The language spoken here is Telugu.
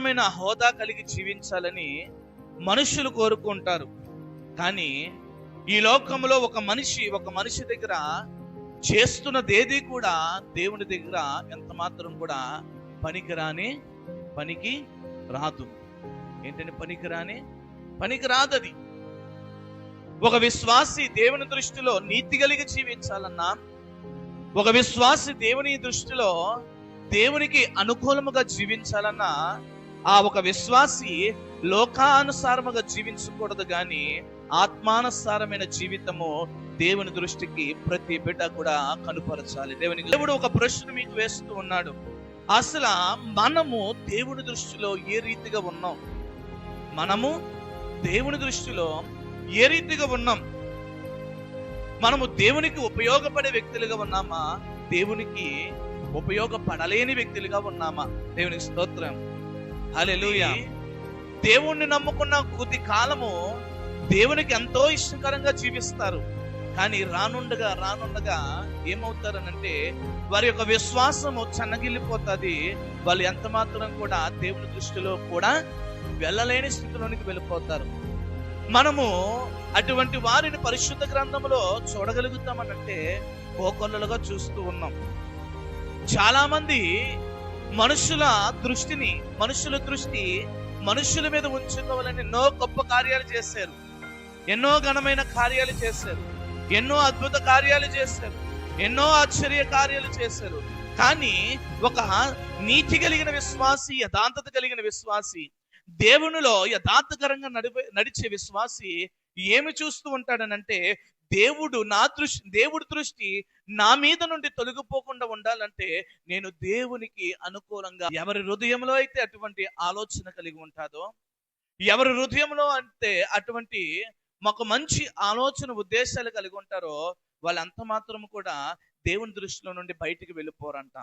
ఉన్నతమైన హోదా కలిగి జీవించాలని మనుషులు కోరుకుంటారు. కానీ ఈ లోకంలో ఒక మనిషి ఒక మనిషి దగ్గర చేస్తున్నదేది కూడా దేవుని దగ్గర ఎంత మాత్రం కూడా పనికిరాని పనికి రాదు. ఏంటంటే పనికిరాని? పనికి రాదది ఒక విశ్వాసి దేవుని దృష్టిలో నీతి కలిగి జీవించాలన్నా ఒక విశ్వాసి దేవుని దృష్టిలో దేవునికి అనుకూలముగా జీవించాలన్నా ఆ ఒక విశ్వాసి లోకానుసారముగా జీవించకూడదు కానీ ఆత్మానుసారమైన జీవితము దేవుని దృష్టికి ప్రతి బిడ్డ కూడా కనుపరచాలి. దేవునికి దేవుడు ఒక ప్రశ్న మీకు వేస్తూ ఉన్నాడు. అసలు మనము దేవుని దృష్టిలో ఏ రీతిగా ఉన్నాం? మనము దేవుని దృష్టిలో ఏ రీతిగా ఉన్నాం? మనము దేవునికి ఉపయోగపడే వ్యక్తులుగా ఉన్నామా? దేవునికి ఉపయోగపడలేని వ్యక్తులుగా ఉన్నామా? దేవునికి స్తోత్రం. దేవుణ్ణి నమ్ముకున్న కొద్ది కాలము దేవునికి ఎంతో ఇష్టకరంగా జీవిస్తారు. కానీ రానుండగా రానుండగా ఏమవుతారనంటే వారి యొక్క విశ్వాసము చెన్నగిల్లిపోతుంది. వాళ్ళు ఎంత మాత్రం కూడా దేవుని దృష్టిలో కూడా వెళ్ళలేని స్థితిలోనికి వెళ్ళిపోతారు. మనము అటువంటి వారిని పరిశుద్ధ గ్రంథంలో చూడగలుగుతామనంటే కోకొల్లలుగా చూస్తూ ఉన్నాం. చాలా మంది మనుషుల దృష్టిని మనుషుల దృష్టి మనుషుల మీద ఉంచుకోవాలని ఎన్నో గొప్ప కార్యాలు చేశారు. ఎన్నో ఘనమైన కార్యాలు చేశారు. ఎన్నో అద్భుత కార్యాలు చేశారు. ఎన్నో ఆశ్చర్య కార్యాలు చేశారు. కానీ ఒక నీతి కలిగిన విశ్వాసి యథాంతత కలిగిన విశ్వాసి దేవునిలో యథార్థకరంగా నడిపే నడిచే విశ్వాసి ఏమి చూస్తూ ఉంటాడనంటే దేవుడు నా దృష్టి దేవుడి దృష్టి నా మీద నుండి తొలగిపోకుండా ఉండాలంటే నేను దేవునికి అనుకూలంగా ఎవరి హృదయంలో అయితే అటువంటి ఆలోచన కలిగి ఉంటాదో ఎవరి హృదయంలో అంటే అటువంటి మాకు మంచి ఆలోచన ఉద్దేశాలు కలిగి ఉంటారో వాళ్ళంత మాత్రం కూడా దేవుని దృష్టిలో నుండి బయటికి వెళ్ళిపోరంట.